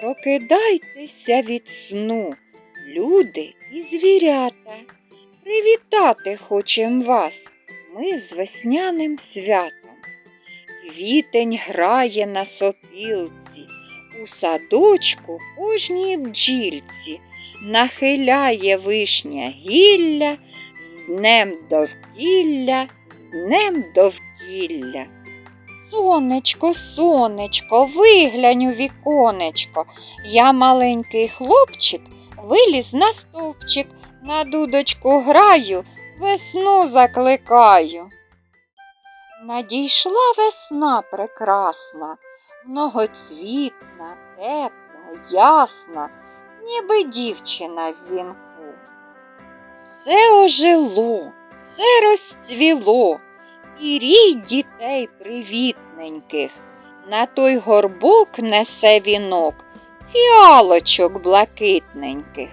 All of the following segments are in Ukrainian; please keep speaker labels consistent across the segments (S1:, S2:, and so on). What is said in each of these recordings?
S1: Прокидайтеся від сну, люди і звірята. Привітати хочем вас ми з весняним святом. Квітень грає на сопілці, у садочку кожній бджільці, нахиляє вишня гілля, з днем довкілля, днем довкілля. Сонечко, сонечко, виглянь у віконечко. Я маленький хлопчик, виліз на стовпчик, на дудочку граю, весну закликаю. Надійшла весна прекрасна, многоцвітна, тепла, ясна, ніби дівчина в вінку. Все ожило, все розцвіло, і рій дітей привітненьких. На той горбок несе вінок фіалочок блакитненьких.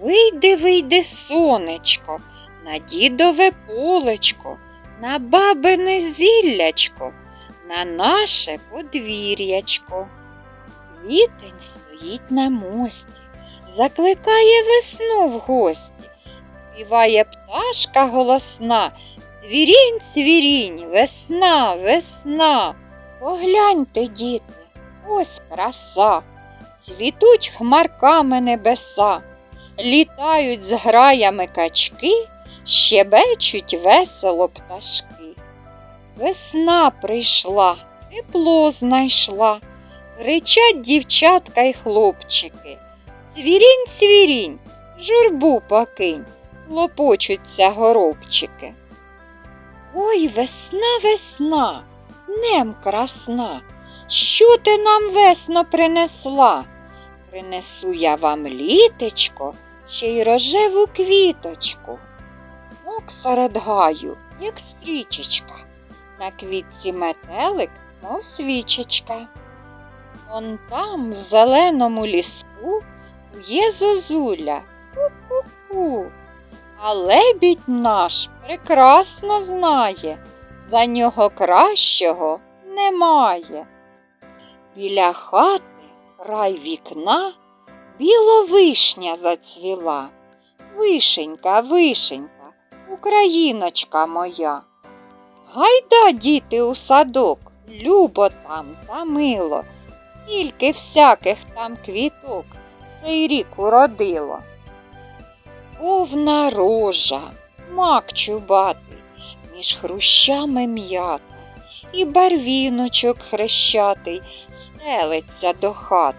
S1: Вийди, вийди, сонечко, на дідове полечко, на бабине зіллячко, на наше подвір'ячко. Вітень стоїть на мості, закликає весну в гості, співає пташка голосна, цвірінь, цвірінь, весна, весна. Погляньте, діти, ось краса, цвітуть хмарками небеса, літають з граями качки, щебечуть весело пташки. Весна прийшла, тепло знайшла, кричать дівчатка й хлопчики. Цвірінь, цвірінь, журбу покинь, лопочуться горобчики. Ой, весна, весна, днем красна, що ти нам весно принесла? Принесу я вам літечко, ще й рожеву квіточку. Мок серед гаю, як стрічечка, на квітці метелик, мов свічечка. Он там, в зеленому ліску, є зозуля, ку-ку-ку. А лебідь наш прекрасно знає, за нього кращого немає. Біля хати, край вікна, біловишня зацвіла. Вишенька, вишенька, україночка моя. Гайда, діти, у садок, любо там та мило, скільки всяких там квіток цей рік уродило. Повна рожа, мак чубатий, між хрущами м'ята, і барвіночок хрещатий стелиться до хати.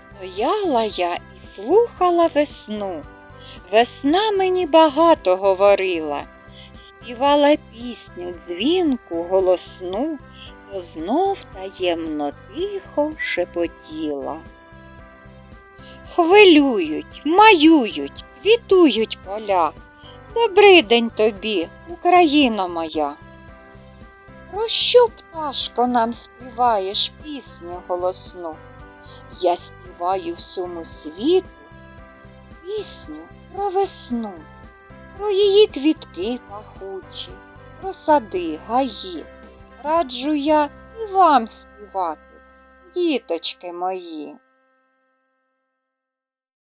S1: Стояла я і слухала весну. Весна мені багато говорила, співала пісню дзвінку голосну, то знов таємно тихо шепотіла. Хвилюють, маюють, квітують поля. Добрий день тобі, Україно моя. Про що, пташко, нам співаєш пісню голосну? Я співаю всьому світу пісню про весну, про її квітки пахучі, про сади, гаї. Раджу я і вам співати, діточки мої.